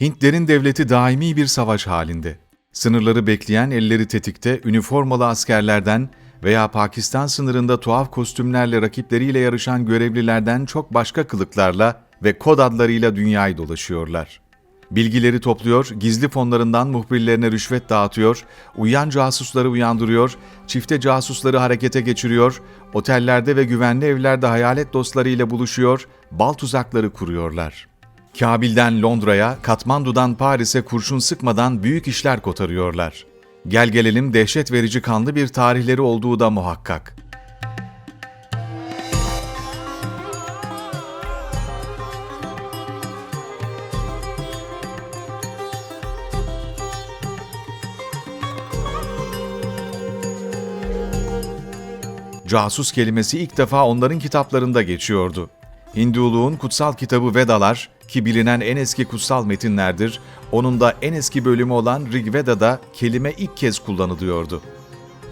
Hintlerin devleti daimi bir savaş halinde. Sınırları bekleyen elleri tetikte üniformalı askerlerden veya Pakistan sınırında tuhaf kostümlerle rakipleriyle yarışan görevlilerden çok başka kılıklarla ve kod adlarıyla dünyayı dolaşıyorlar. Bilgileri topluyor, gizli fonlarından muhbirlerine rüşvet dağıtıyor, uyuyan casusları uyandırıyor, çifte casusları harekete geçiriyor, otellerde ve güvenli evlerde hayalet dostlarıyla buluşuyor, bal tuzakları kuruyorlar. Kabil'den Londra'ya, Katmandu'dan Paris'e kurşun sıkmadan büyük işler kotarıyorlar. Gel gelelim dehşet verici kanlı bir tarihleri olduğu da muhakkak. Casus kelimesi ilk defa onların kitaplarında geçiyordu. Hinduluğun kutsal kitabı Vedalar ki bilinen en eski kutsal metinlerdir, onun da en eski bölümü olan Rig Veda'da kelime ilk kez kullanılıyordu.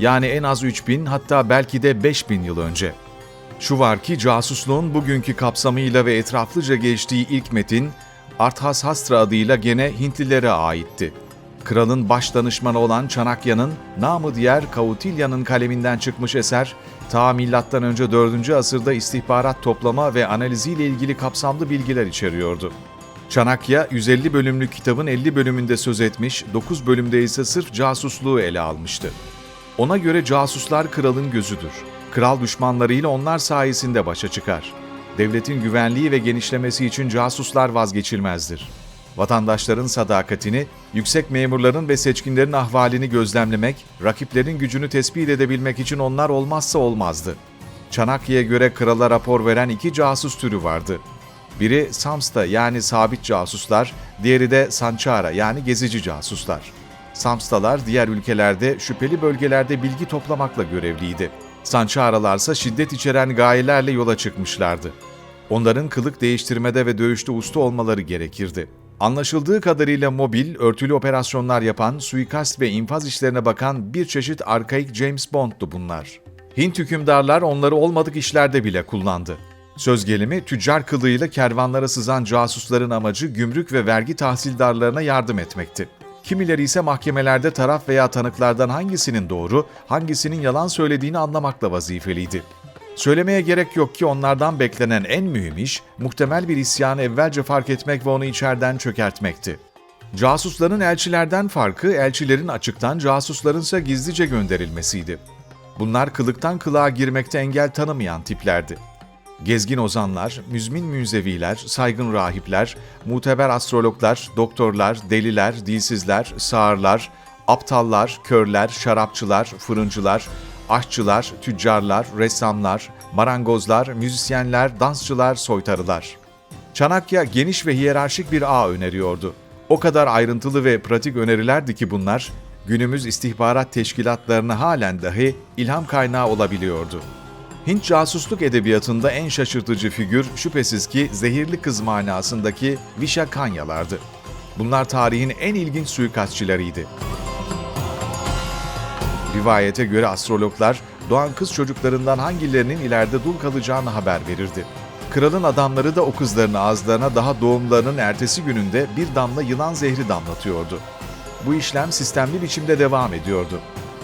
Yani en az 3000 hatta belki de 5000 yıl önce. Şu var ki casusluğun bugünkü kapsamıyla ve etraflıca geçtiği ilk metin, Arthashastra adıyla gene Hintlilere aitti. Kralın baş danışmanı olan Çanakya'nın, namı diğer Kautilya'nın kaleminden çıkmış eser, ta milattan önce 4. asırda istihbarat toplama ve analiziyle ilgili kapsamlı bilgiler içeriyordu. Çanakya, 150 bölümlük kitabın 50 bölümünde söz etmiş, 9 bölümde ise sırf casusluğu ele almıştı. Ona göre casuslar kralın gözüdür. Kral düşmanlarıyla onlar sayesinde başa çıkar. Devletin güvenliği ve genişlemesi için casuslar vazgeçilmezdir. Vatandaşların sadakatini, yüksek memurların ve seçkinlerin ahvalini gözlemlemek, rakiplerin gücünü tespit edebilmek için onlar olmazsa olmazdı. Çanakkale'ye göre krala rapor veren iki casus türü vardı. Biri Samsta yani sabit casuslar, diğeri de Sançara yani gezici casuslar. Samstalar diğer ülkelerde şüpheli bölgelerde bilgi toplamakla görevliydi. Sançaralarsa şiddet içeren gayelerle yola çıkmışlardı. Onların kılık değiştirmede ve dövüşte usta olmaları gerekirdi. Anlaşıldığı kadarıyla mobil, örtülü operasyonlar yapan, suikast ve infaz işlerine bakan bir çeşit arkaik James Bond'du bunlar. Hint hükümdarlar onları olmadık işlerde bile kullandı. Söz gelimi tüccar kılığıyla kervanlara sızan casusların amacı gümrük ve vergi tahsildarlarına yardım etmekti. Kimileri ise mahkemelerde taraf veya tanıklardan hangisinin doğru, hangisinin yalan söylediğini anlamakla vazifeliydi. Söylemeye gerek yok ki onlardan beklenen en mühim iş, muhtemel bir isyanı evvelce fark etmek ve onu içeriden çökertmekti. Casusların elçilerden farkı, elçilerin açıktan, casusların ise gizlice gönderilmesiydi. Bunlar kılıktan kılığa girmekte engel tanımayan tiplerdi. Gezgin ozanlar, müzmin münzeviler, saygın rahipler, muteber astrologlar, doktorlar, deliler, dilsizler, sağırlar, aptallar, körler, şarapçılar, fırıncılar, aşçılar, tüccarlar, ressamlar, marangozlar, müzisyenler, dansçılar, soytarılar. Çanakya geniş ve hiyerarşik bir ağ öneriyordu. O kadar ayrıntılı ve pratik önerilerdi ki bunlar, günümüz istihbarat teşkilatlarına halen dahi ilham kaynağı olabiliyordu. Hint casusluk edebiyatında en şaşırtıcı figür şüphesiz ki zehirli kız manasındaki Visha Kanyalardı. Bunlar tarihin en ilginç suikastçileriydi. Rivayete göre astrologlar doğan kız çocuklarından hangilerinin ileride dul kalacağını haber verirdi. Kralın adamları da o kızların ağızlarına daha doğumlarının ertesi gününde bir damla yılan zehri damlatıyordu. Bu işlem sistemli biçimde devam ediyordu.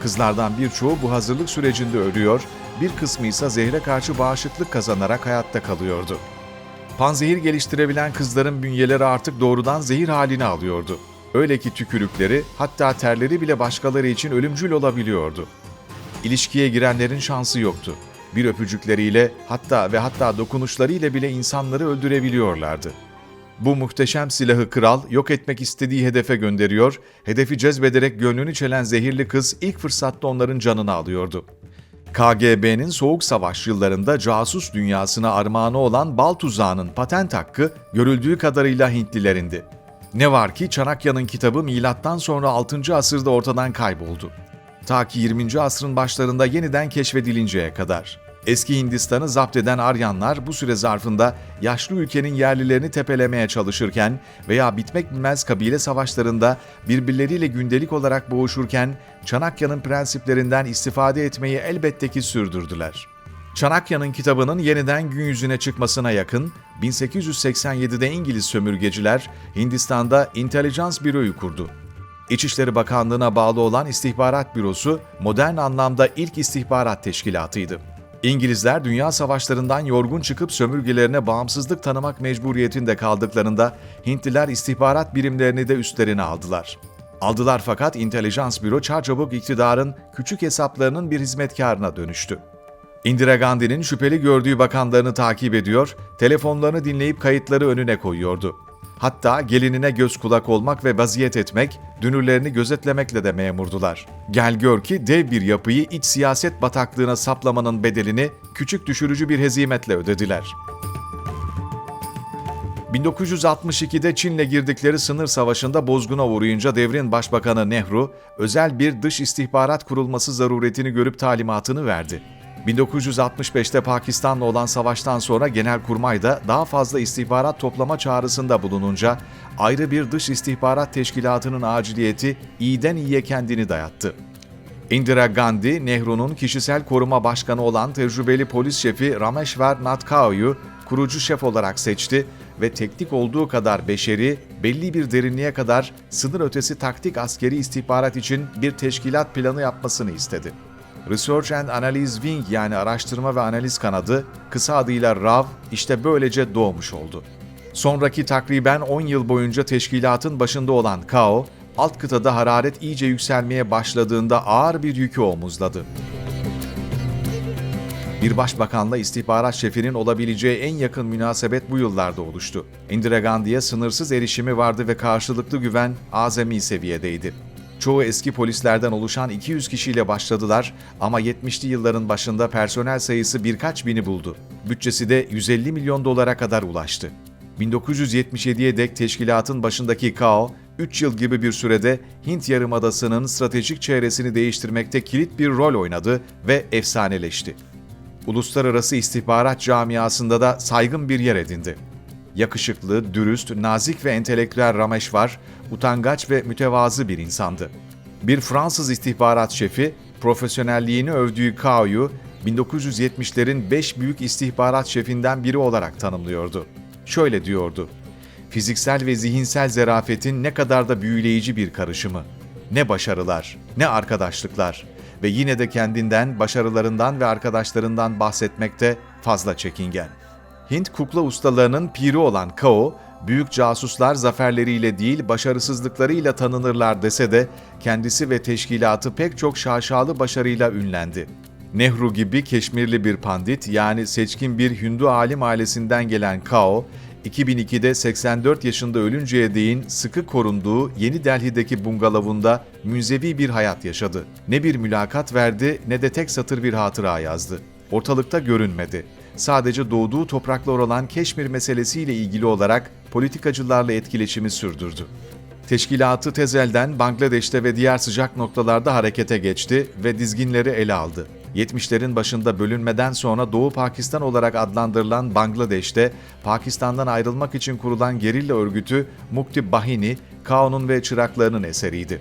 Kızlardan birçoğu bu hazırlık sürecinde ölüyor, bir kısmı ise zehre karşı bağışıklık kazanarak hayatta kalıyordu. Panzehir geliştirebilen kızların bünyeleri artık doğrudan zehir halini alıyordu. Öyle ki tükürükleri, hatta terleri bile başkaları için ölümcül olabiliyordu. İlişkiye girenlerin şansı yoktu. Bir öpücükleriyle, hatta ve hatta dokunuşlarıyla bile insanları öldürebiliyorlardı. Bu muhteşem silahı kral yok etmek istediği hedefe gönderiyor, hedefi cezbederek gönlünü çelen zehirli kız ilk fırsatta onların canını alıyordu. KGB'nin Soğuk Savaş yıllarında casus dünyasına armağanı olan bal tuzağının patent hakkı görüldüğü kadarıyla Hintlilerindi. Ne var ki Çanakya'nın kitabı milattan sonra 6. asırda ortadan kayboldu. Ta ki 20. asrın başlarında yeniden keşfedilinceye kadar. Eski Hindistan'ı zapt eden Aryanlar bu süre zarfında yaşlı ülkenin yerlilerini tepelemeye çalışırken veya bitmek bilmez kabile savaşlarında birbirleriyle gündelik olarak boğuşurken Çanakya'nın prensiplerinden istifade etmeyi elbette ki sürdürdüler. Çanakkale'nin kitabının yeniden gün yüzüne çıkmasına yakın 1887'de İngiliz sömürgeciler Hindistan'da Intelligence Büroyu kurdu. İçişleri Bakanlığı'na bağlı olan İstihbarat Bürosu modern anlamda ilk istihbarat teşkilatıydı. İngilizler dünya savaşlarından yorgun çıkıp sömürgelerine bağımsızlık tanımak mecburiyetinde kaldıklarında Hintliler istihbarat birimlerini de üstlerine aldılar. Aldılar fakat Intelligence Büro çarçabuk iktidarın küçük hesaplarının bir hizmetkarına dönüştü. Indira Gandhi'nin şüpheli gördüğü bakanlarını takip ediyor, telefonlarını dinleyip kayıtları önüne koyuyordu. Hatta gelinine göz kulak olmak ve vaziyet etmek, dünürlerini gözetlemekle de memurdular. Gel gör ki dev bir yapıyı iç siyaset bataklığına saplamanın bedelini küçük düşürücü bir hezimetle ödediler. 1962'de Çin'le girdikleri sınır savaşında bozguna uğrayınca devrin başbakanı Nehru, özel bir dış istihbarat kurulması zaruretini görüp talimatını verdi. 1965'te Pakistan'la olan savaştan sonra Genelkurmay da daha fazla istihbarat toplama çağrısında bulununca ayrı bir dış istihbarat teşkilatının aciliyeti iyiden iyiye kendini dayattı. Indira Gandhi, Nehru'nun kişisel koruma başkanı olan tecrübeli polis şefi Rameshwar Natkao'yu kurucu şef olarak seçti ve teknik olduğu kadar beşeri, belli bir derinliğe kadar sınır ötesi taktik askeri istihbarat için bir teşkilat planı yapmasını istedi. Research and Analysis Wing yani araştırma ve analiz kanadı, kısa adıyla RAV, işte böylece doğmuş oldu. Sonraki takriben 10 yıl boyunca teşkilatın başında olan Kao, alt kıtada hararet iyice yükselmeye başladığında ağır bir yükü omuzladı. Bir başbakanla istihbarat şefinin olabileceği en yakın münasebet bu yıllarda oluştu. Indira Gandhi'ye sınırsız erişimi vardı ve karşılıklı güven azami seviyedeydi. Çoğu eski polislerden oluşan 200 kişiyle başladılar ama 70'li yılların başında personel sayısı birkaç bini buldu. Bütçesi de 150 milyon dolara kadar ulaştı. 1977'ye dek teşkilatın başındaki Kao, 3 yıl gibi bir sürede Hint Yarımadası'nın stratejik çevresini değiştirmekte kilit bir rol oynadı ve efsaneleşti. Uluslararası istihbarat camiasında da saygın bir yer edindi. Yakışıklı, dürüst, nazik ve entelektüel Rameshwar, utangaç ve mütevazı bir insandı. Bir Fransız istihbarat şefi, profesyonelliğini övdüğü Kao'yu 1970'lerin 5 büyük istihbarat şefinden biri olarak tanımlıyordu. Şöyle diyordu, fiziksel ve zihinsel zerafetin ne kadar da büyüleyici bir karışımı. Ne başarılar, ne arkadaşlıklar ve yine de kendinden, başarılarından ve arkadaşlarından bahsetmekte fazla çekingen. Hint kukla ustalarının piri olan Kao, büyük casuslar zaferleriyle değil başarısızlıklarıyla tanınırlar dese de kendisi ve teşkilatı pek çok şaşalı başarıyla ünlendi. Nehru gibi Keşmirli bir pandit yani seçkin bir Hindu alim ailesinden gelen Kao, 2002'de 84 yaşında ölünceye değin sıkı korunduğu Yeni Delhi'deki bungalovunda münzevi bir hayat yaşadı. Ne bir mülakat verdi ne de tek satır bir hatıra yazdı. Ortalıkta görünmedi. Sadece doğduğu topraklar olan Keşmir meselesiyle ilgili olarak politikacılarla etkileşimi sürdürdü. Teşkilatı tezelden Bangladeş'te ve diğer sıcak noktalarda harekete geçti ve dizginleri ele aldı. 70'lerin başında bölünmeden sonra Doğu Pakistan olarak adlandırılan Bangladeş'te Pakistan'dan ayrılmak için kurulan gerilla örgütü Mukti Bahini, Kao'nun ve çıraklarının eseriydi.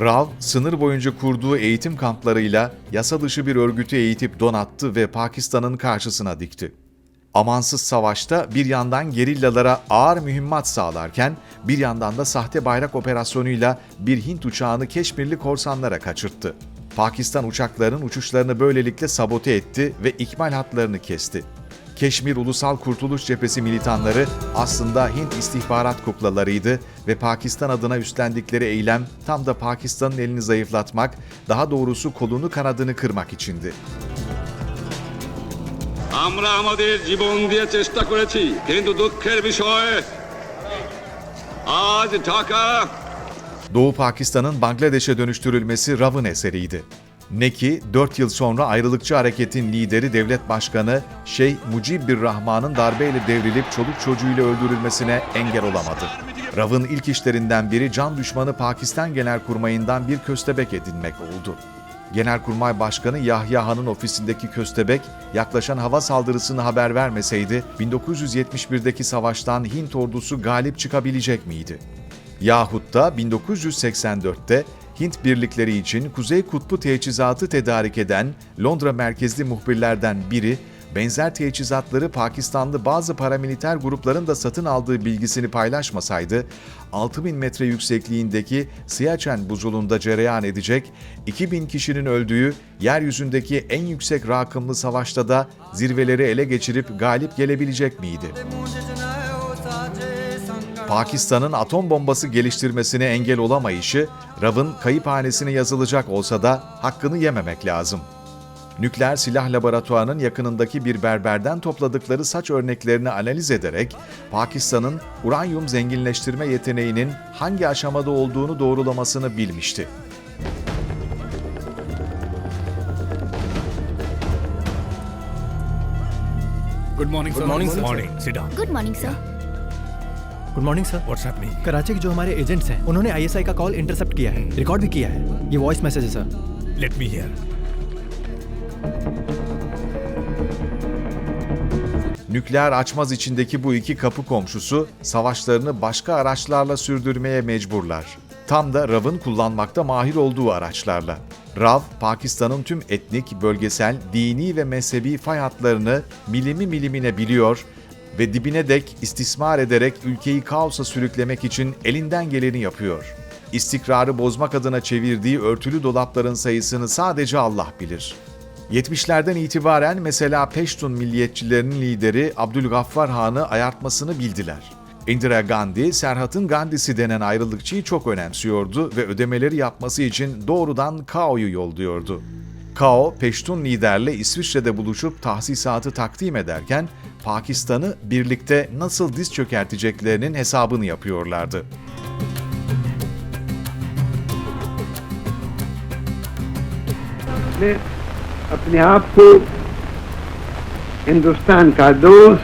Rav, sınır boyunca kurduğu eğitim kamplarıyla yasa dışı bir örgütü eğitip donattı ve Pakistan'ın karşısına dikti. Amansız savaşta bir yandan gerillalara ağır mühimmat sağlarken bir yandan da sahte bayrak operasyonuyla bir Hint uçağını Keşmirli korsanlara kaçırttı. Pakistan uçaklarının uçuşlarını böylelikle sabote etti ve ikmal hatlarını kesti. Keşmir Ulusal Kurtuluş Cephesi militanları aslında Hint istihbarat kuklalarıydı ve Pakistan adına üstlendikleri eylem tam da Pakistan'ın elini zayıflatmak, daha doğrusu kolunu kanadını kırmak içindi. আমরা আমাদের জীবন দিয়ে চেষ্টা করেছি কিন্তু দুঃখের বিষয় আজ Dhaka Doğu Pakistan'ın Bangladeş'e dönüştürülmesi Rav'ın eseriydi. Ne ki 4 yıl sonra ayrılıkçı hareketin lideri devlet başkanı Şeyh Mucibir Rahman'ın darbeyle devrilip çoluk çocuğuyla öldürülmesine engel olamadı. Rav'ın ilk işlerinden biri can düşmanı Pakistan Genelkurmayı'ndan bir köstebek edinmek oldu. Genelkurmay Başkanı Yahya Han'ın ofisindeki köstebek yaklaşan hava saldırısını haber vermeseydi 1971'deki savaştan Hint ordusu galip çıkabilecek miydi? Yahut da 1984'te Hint birlikleri için Kuzey Kutbu teçhizatı tedarik eden Londra merkezli muhbirlerden biri benzer teçhizatları Pakistanlı bazı paramiliter grupların da satın aldığı bilgisini paylaşmasaydı, 6000 metre yüksekliğindeki Siachen buzulunda cereyan edecek 2000 kişinin öldüğü yeryüzündeki en yüksek rakımlı savaşta da zirveleri ele geçirip galip gelebilecek miydi? Pakistan'ın atom bombası geliştirmesine engel olamayışı, Rav'ın kayıphanesine yazılacak olsa da hakkını yememek lazım. Nükleer silah laboratuvarının yakınındaki bir berberden topladıkları saç örneklerini analiz ederek Pakistan'ın uranyum zenginleştirme yeteneğinin hangi aşamada olduğunu doğrulamasını bilmişti. Good morning, sir. Good morning, sir. Good morning, sir. Good morning, sir. Good morning sir What's happening? Karachi के जो हमारे एजेंट्स हैं उन्होंने आईएसआई का call intercept किया है रिकॉर्ड भी किया है ये वॉइस मैसेज है sir Let me hear. Nükleer açmaz içindeki bu iki kapı komşusu savaşlarını başka araçlarla sürdürmeye mecburlar. Tam da RAV'ın kullanmakta mahir olduğu araçlarla. RAV, Pakistan'ın tüm etnik, bölgesel, dini ve mezhebi fay hatlarını milimi milimine biliyor ve dibine dek istismar ederek ülkeyi kaosa sürüklemek için elinden geleni yapıyor. İstikrarı bozmak adına çevirdiği örtülü dolapların sayısını sadece Allah bilir. 70'lerden itibaren mesela Peştun milliyetçilerinin lideri Abdülgaffar Han'ı ayartmasını bildiler. Indira Gandhi, Serhat'ın Gandhi'si denen ayrılıkçıyı çok önemsiyordu ve ödemeleri yapması için doğrudan Kao'yu yolluyordu. Kao, Peştun liderle İsviçre'de buluşup tahsisatı takdim ederken Pakistan'ı birlikte nasıl diz çökerteceklerinin hesabını yapıyorlardı. मैं अपने आप को हिंदुस्तान का दोस्त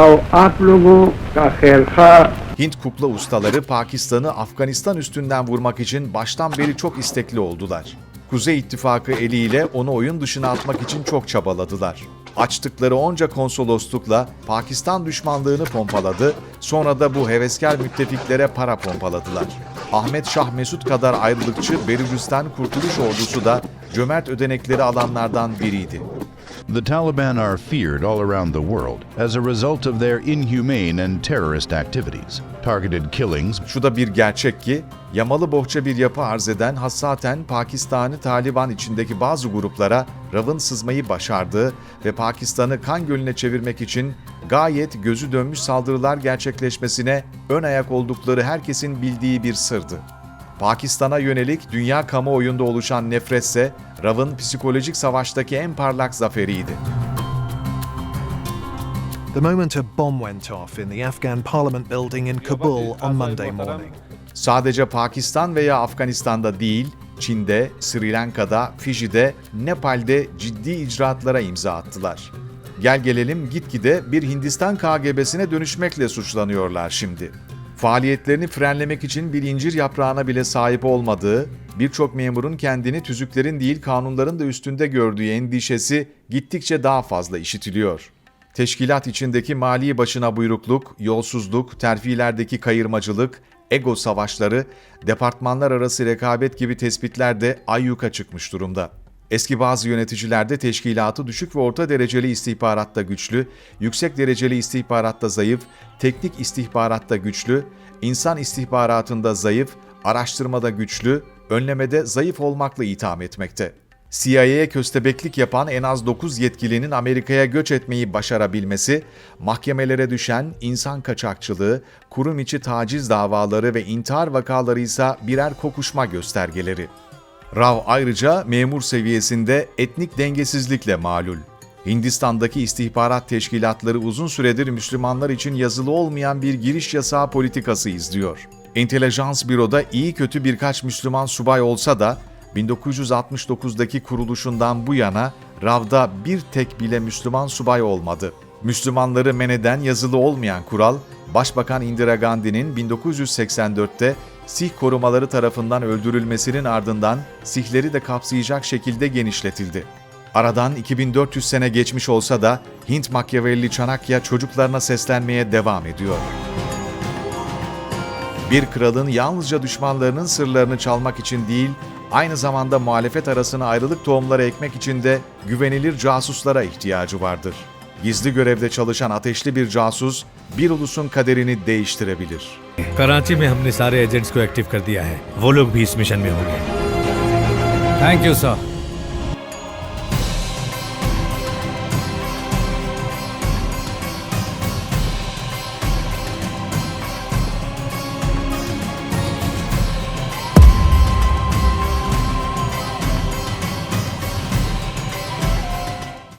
और आप लोगों का खैर खा Hint kukla ustaları Pakistan'ı Afganistan üstünden vurmak için baştan beri çok istekli oldular. Kuzey İttifakı eliyle onu oyun dışına atmak için çok çabaladılar. Açtıkları onca konsoloslukla Pakistan düşmanlığını pompaladı, sonra da bu heveskar müttefiklere para pompaladılar. Ahmet Şah Mesut kadar ayrılıkçı Belucistan Kurtuluş Ordusu da cömert ödenekleri alanlardan biriydi. The Taliban are feared all around the world as a result of their inhumane and terrorist activities. Targeted killings, Şu da bir gerçek ki, yamalı bohça bir yapı arz eden hassaten Pakistan'ı Taliban içindeki bazı gruplara Rav'ın sızmayı başardığı ve Pakistan'ı kan gölüne çevirmek için gayet gözü dönmüş saldırılar gerçekleşmesine ön ayak oldukları herkesin bildiği bir sırdı. Pakistan'a yönelik dünya kamuoyunda oluşan nefretse Rav'ın psikolojik savaştaki en parlak zaferiydi. The moment a bomb went off in the Afghan parliament building in Kabul on Monday morning. Sadece Pakistan veya Afganistan'da değil, Çin'de, Sri Lanka'da, Fiji'de, Nepal'de ciddi icraatlara imza attılar. Gel gelelim gitgide bir Hindistan KGB'sine dönüşmekle suçlanıyorlar şimdi. Faaliyetlerini frenlemek için bir incir yaprağına bile sahip olmadığı, birçok memurun kendini tüzüklerin değil kanunların da üstünde gördüğü endişesi gittikçe daha fazla işitiliyor. Teşkilat içindeki mali başına buyrukluk, yolsuzluk, terfilerdeki kayırmacılık, ego savaşları, departmanlar arası rekabet gibi tespitler de ayyuka çıkmış durumda. Eski bazı yöneticilerde teşkilatı düşük ve orta dereceli istihbaratta güçlü, yüksek dereceli istihbaratta zayıf, teknik istihbaratta güçlü, insan istihbaratında zayıf, araştırmada güçlü, önlemede zayıf olmakla itham etmekte. CIA'ye köstebeklik yapan en az 9 yetkilinin Amerika'ya göç etmeyi başarabilmesi, mahkemelere düşen insan kaçakçılığı, kurum içi taciz davaları ve intihar vakaları ise birer kokuşma göstergeleri. Rav ayrıca memur seviyesinde etnik dengesizlikle malul. Hindistan'daki istihbarat teşkilatları uzun süredir Müslümanlar için yazılı olmayan bir giriş yasağı politikası izliyor. Entelijans büroda iyi kötü birkaç Müslüman subay olsa da 1969'daki kuruluşundan bu yana Rav'da bir tek bile Müslüman subay olmadı. Müslümanları men eden yazılı olmayan kural, Başbakan Indira Gandhi'nin 1984'te Sih korumaları tarafından öldürülmesinin ardından Sihleri de kapsayacak şekilde genişletildi. Aradan 2400 sene geçmiş olsa da Hint Makyavelli Çanakya çocuklarına seslenmeye devam ediyor. Bir kralın yalnızca düşmanlarının sırlarını çalmak için değil, aynı zamanda muhalefet arasına ayrılık tohumları ekmek için de güvenilir casuslara ihtiyacı vardır. Gizli görevde çalışan ateşli bir casus bir ulusun kaderini değiştirebilir. Karachi में हमने सारे एजेंट्स को एक्टिव कर दिया है। वो लोग भी इस मिशन में होंगे। Thank you sir